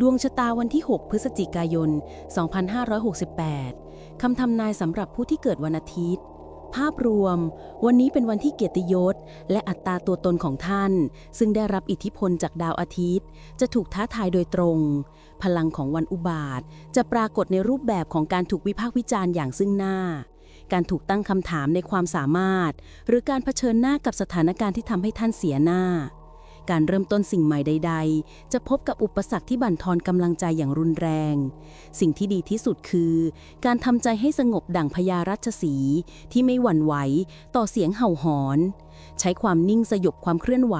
ดวงชะตาวันที่ 6 พฤศจิกายน 2568 คำทำนายสำหรับผู้ที่เกิดวันอาทิตย์ ภาพรวม วันนี้เป็นวันที่เกียรติยศ และอัตราตัวตนของท่าน ซึ่งได้รับอิทธิพลจากดาวอาทิตย์ จะถูกท้าทายโดยตรง พลังของวันอุบาท จะปรากฏในรูปแบบของการถูกวิพากษ์วิจารณ์อย่างซึ่งหน้า การถูกตั้งคำถามในความสามารถ หรือการเผชิญหน้ากับสถานการณ์ที่ทำให้ท่านเสียหน้า การเริ่มต้นสิ่งใหม่ใด ๆ จะพบกับอุปสรรคที่บั่นทอนกำลังใจอย่างรุนแรง สิ่งที่ดีที่สุดคือ การทำใจให้สงบดั่งพญารัชสีที่ไม่หวั่นไหวต่อเสียงเห่าหอน ใช้ความนิ่งสยบความเคลื่อนไหว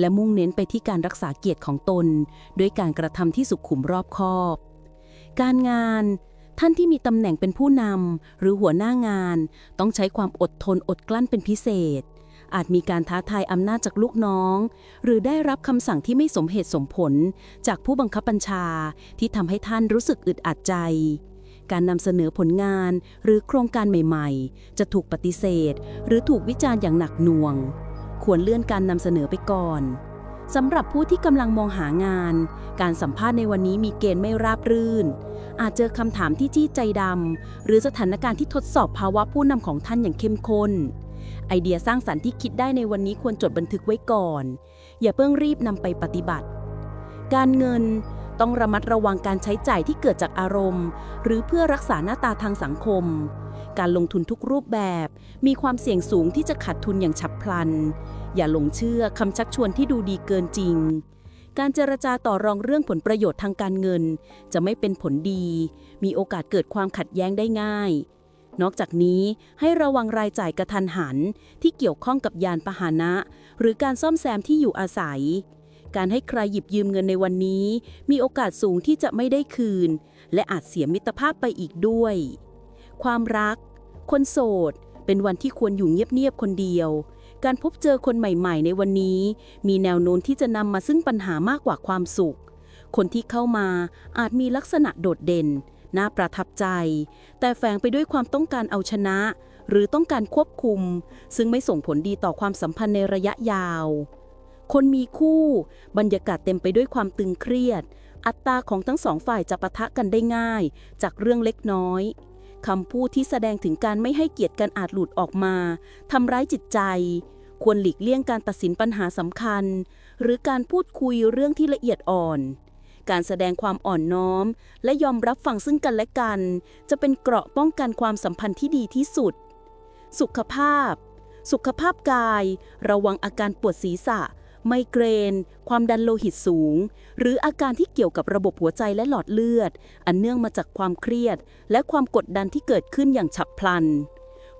และมุ่งเน้นไปที่การรักษาเกียรติของตน ด้วยการกระทำที่สุขุมรอบคอบ การงานท่านที่มีตำแหน่งเป็นผู้นำหรือหัวหน้างาน ต้องใช้ความอดทนอดกลั้นเป็นพิเศษ อาจมีการท้าทายอำนาจจากลูกน้อง หรือได้รับคำสั่งที่ไม่สมเหตุสมผล จากผู้บังคับบัญชาที่ทำให้ท่านรู้สึกอึดอัดใจ การนำเสนอผลงานหรือโครงการใหม่ๆ จะถูกปฏิเสธ หรือถูกวิจารณ์อย่างหนักหน่วง ควรเลื่อนการนำเสนอไปก่อนสำหรับผู้ที่กำลังมองหางาน การสัมภาษณ์ในวันนี้มีเกณฑ์ไม่ราบรื่น อาจเจอคำถามที่จี้ใจดำ หรือสถานการณ์ที่ทดสอบภาวะผู้นำของท่านอย่างเข้มข้น ไอเดียสร้างสรรค์ที่คิดได้ในวันนี้ควรจดบันทึกไว้ก่อน อย่าเพิ่งรีบนำไปปฏิบัติ การเงินต้องระมัดระวังการใช้จ่ายที่เกิดจากอารมณ์ หรือเพื่อรักษาหน้าตาทางสังคม การลงทุนทุกรูปแบบ มีความเสี่ยงสูงที่จะขาดทุนอย่างฉับพลัน อย่าหลงเชื่อคำชักชวนที่ดูดีเกินจริง การเจรจาต่อรองเรื่องผลประโยชน์ทางการเงิน จะไม่เป็นผลดี มีโอกาสเกิดความขัดแย้งได้ง่าย นอกจากนี้ให้ระวังรายจ่ายกระทันหัน ที่เกี่ยวข้องกับยานพาหนะ หรือการซ่อมแซมที่อยู่อาศัย การให้ใครหยิบยืมเงินในวันนี้ มีโอกาสสูงที่จะไม่ได้คืน และอาจเสียมิตรภาพไปอีกด้วย ความรัก คนโสด เป็นวันที่ควรอยู่เงียบๆคนเดียว การพบเจอคนใหม่ๆ ในวันนี้ มีแนวโน้มที่จะนำมาซึ่งปัญหามากกว่าความสุข คนที่เข้ามาอาจมีลักษณะโดดเด่น น่าประทับใจ แต่แฝงไปด้วยความต้องการเอาชนะ หรือต้องการควบคุม ซึ่งไม่ส่งผลดีต่อความสัมพันธ์ในระยะยาว คนมีคู่ บรรยากาศเต็มไปด้วยความตึงเครียด อัตราของทั้งสองฝ่ายจะปะทะกันได้ง่าย จากเรื่องเล็กน้อยคำพูดที่แสดงถึงการไม่ให้เกียรติกันอาจหลุดออกมาทำร้ายจิตใจ ควรหลีกเลี่ยงการตัดสินปัญหาสำคัญ หรือการพูดคุยเรื่องที่ละเอียดอ่อน การแสดงความอ่อนน้อม และยอมรับฟังซึ่งกันและกัน จะเป็นเกราะป้องกันความสัมพันธ์ที่ดีที่สุด สุขภาพ สุขภาพกาย ระวังอาการปวดศีรษะ ไมเกรน ความดันโลหิตสูง หรืออาการที่เกี่ยวกับระบบหัวใจและหลอดเลือด อันเนื่องมาจากความเครียด และความกดดันที่เกิดขึ้นอย่างฉับพลัน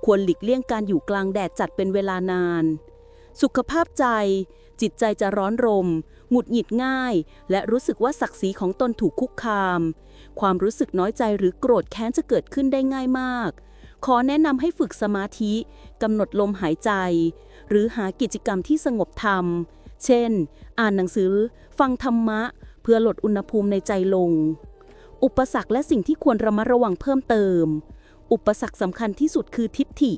ควรหลีกเลี่ยงการอยู่กลางแดดจัดเป็นเวลานาน สุขภาพใจ จิตใจจะร้อนรม หงุดหงิดง่าย และรู้สึกว่าศักดิ์ศรีของตนถูกคุกคาม ความรู้สึกน้อยใจหรือโกรธแค้นจะเกิดขึ้นได้ง่ายมาก ขอแนะนำให้ฝึกสมาธิกำหนดลมหายใจ หรือหากิจกรรมที่สงบธรรมเช่น อ่านหนังสือ ฟังธรรมะ เพื่อลดอุณหภูมิในใจลง อุปสรรคและสิ่งที่ควรระมัดระวังเพิ่มเติม อุปสรรคสำคัญที่สุดคือทิฏฐิ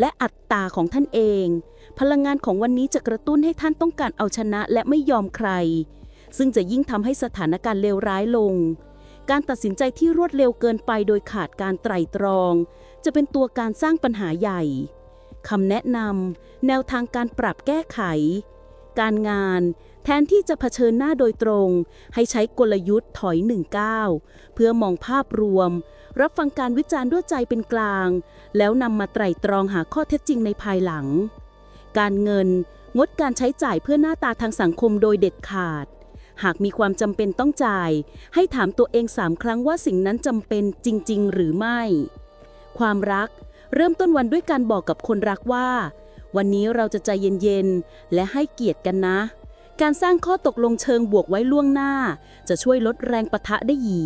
และอัตตาของท่านเอง พลังงานของวันนี้จะกระตุ้นให้ท่านต้องการเอาชนะและไม่ยอมใคร ซึ่งจะยิ่งทำให้สถานการณ์เลวร้ายลง การตัดสินใจที่รวดเร็วเกินไปโดยขาดการไตร่ตรอง จะเป็นตัวการสร้างปัญหาใหญ่คำแนะนำแนวทางการปรับแก้ไข การงานแทนที่จะเผชิญหน้าโดยตรง ให้ใช้กลยุทธ์ถอยหนึ่งก้าเพื่อมองภาพรวม รับฟังการวิจารณ์ด้วยใจเป็นกลาง แล้วนำมาไตร่ตรองหาข้อเท็จจริงในภายหลัง การเงินงดการใช้จ่ายเพื่อหน้าตาทางสังคมโดยเด็ดขาด หากมีความจำเป็นต้องจ่าย ให้ถามตัวเองสามครั้งว่าสิ่งนั้นจำเป็นจริง ๆ หรือไม่ ความรักเริ่มต้นวันด้วยการบอกกับคนรักว่า วันนี้เราจะใจเย็นๆ และให้เกียรติกันนะ การสร้างข้อตกลงเชิงบวกไว้ล่วงหน้า จะช่วยลดแรงปะทะได้ยี